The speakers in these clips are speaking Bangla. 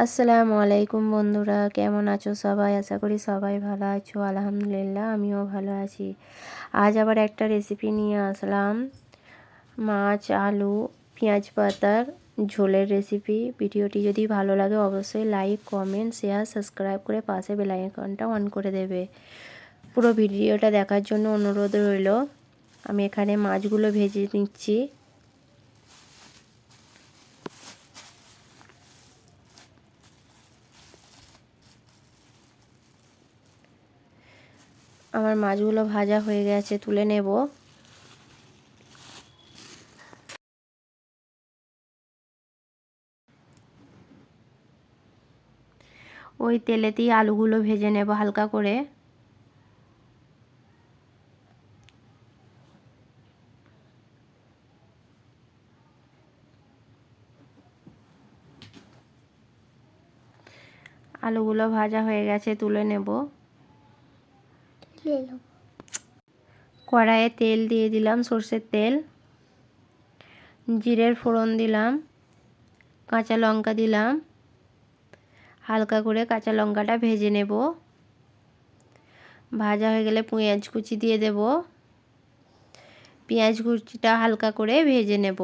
আসসালামু আলাইকুম বন্ধুরা, কেমন আছো সবাই? আশা করি সবাই ভালো আছো। আলহামদুলিল্লাহ, আমিও ভালো আছি। আজ আবার একটা রেসিপি নিয়ে আসলাম। মাছ, আলু, পেঁয়াজ পাতার ঝোলের রেসিপি ভিডিওটি যদি ভালো লাগে, অবশ্যই লাইক কমেন্ট শেয়ার সাবস্ক্রাইব করে পাশে বেলাইকনটা অন করে দেবে। পুরো ভিডিওটা দেখার জন্য অনুরোধ রইল, আমি এখানে মাছগুলো ভেজে নিচ্ছি। আমার মাছগুলো ভাজা হয়ে গেছে, তুলে নেব। ওই তেলেতেই আলুগুলো ভেজে নেব হালকা করে। আলুগুলো ভাজা হয়ে গেছে, তুলে নেব। কড়াইয়ে তেল দিয়ে দিলাম সর্ষের তেল। জিরের ফোড়ন দিলাম। কাঁচা লঙ্কা দিলাম। হালকা করে কাঁচা লঙ্কাটা ভেজে নেব। ভাজা হয়ে গেলে পেঁয়াজ কুচি দিয়ে দেব। পেঁয়াজ কুচিটা হালকা করে ভেজে নেব।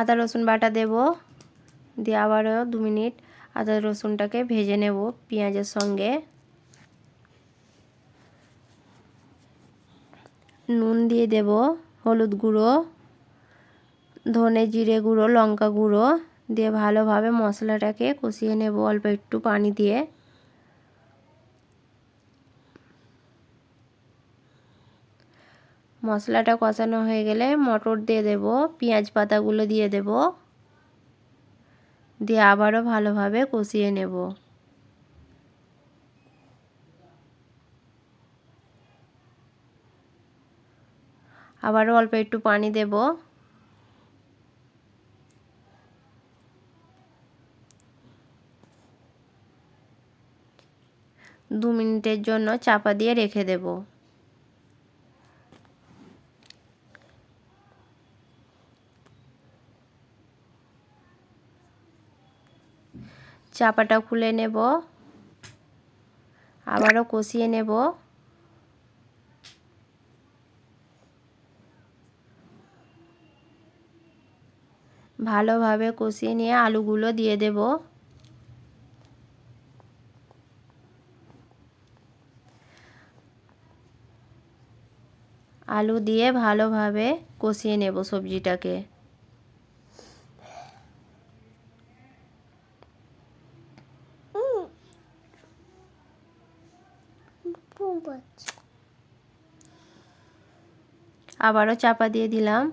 আদা রসুন বাটা দেব। দিয়ে আবারও দু মিনিট আদা রসুনটাকে ভেজে নেব পেঁয়াজের সঙ্গে। নুন দিয়ে দেব হলুদ গুঁড়ো, ধনে জিরে গুঁড়ো, লঙ্কা গুঁড়ো। দিয়ে ভালোভাবে মশলাটাকে কষিয়ে নেব অল্প একটু পানি দিয়ে। মশলাটা কষানো হয়ে গেলে মটর দিয়ে দেব, পেঁয়াজ পাতাগুলো দিয়ে দেব। দিয়ে আবারও ভালোভাবে কষিয়ে নেব। আবারও অল্প একটু পানি দেব। দু মিনিটের জন্য চাপা দিয়ে রেখে দেবো। চাপাটা খুলে নেব। আবারও কষিয়ে নেব। ভালোভাবে কষিয়ে নিয়ে আলুগুলো দিয়ে দেব। আলু দিয়ে ভালোভাবে কষিয়ে নেব সবজিটাকে। আবারও চাপা দিয়ে দিলাম।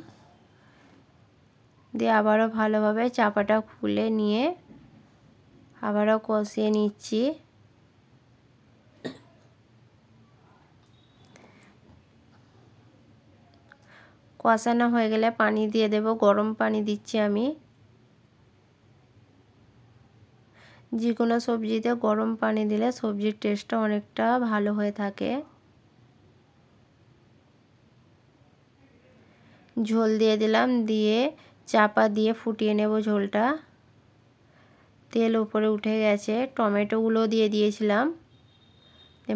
দিয়ে আবারও ভালোভাবে চাপাটা খুলে নিয়ে আবারও কষিয়ে নিচ্ছি। কষানো হয়ে গেলে পানি দিয়ে দেব, গরম পানি দিচ্ছি আমি। যে কোনো সবজিতে গরম পানি দিলে সবজির টেস্টটা অনেকটা ভালো হয়ে থাকে। ঝোল দিয়ে দিলাম, দিয়ে চাপা দিয়ে ফুটিয়ে নেব ঝোলটা। তেল উপরে উঠে গেছে, টমেটোগুলো দিয়ে দিয়েছিলাম।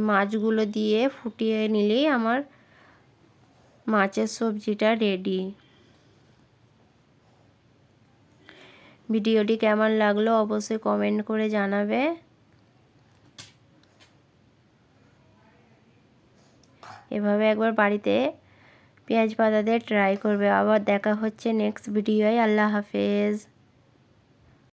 মাছগুলো দিয়ে ফুটিয়ে নিলেই আমার মাছের সবজিটা রেডি ভিডিওটি কেমন লাগল অবশ্যই কমেন্ট করে জানাবে। এভাবে একবার বাড়িতে পেঁয়াজ পাতা দিয়ে ট্রাই করবে। আবার দেখা হচ্ছে নেক্সট ভিডিওয় আল্লাহ হাফেজ।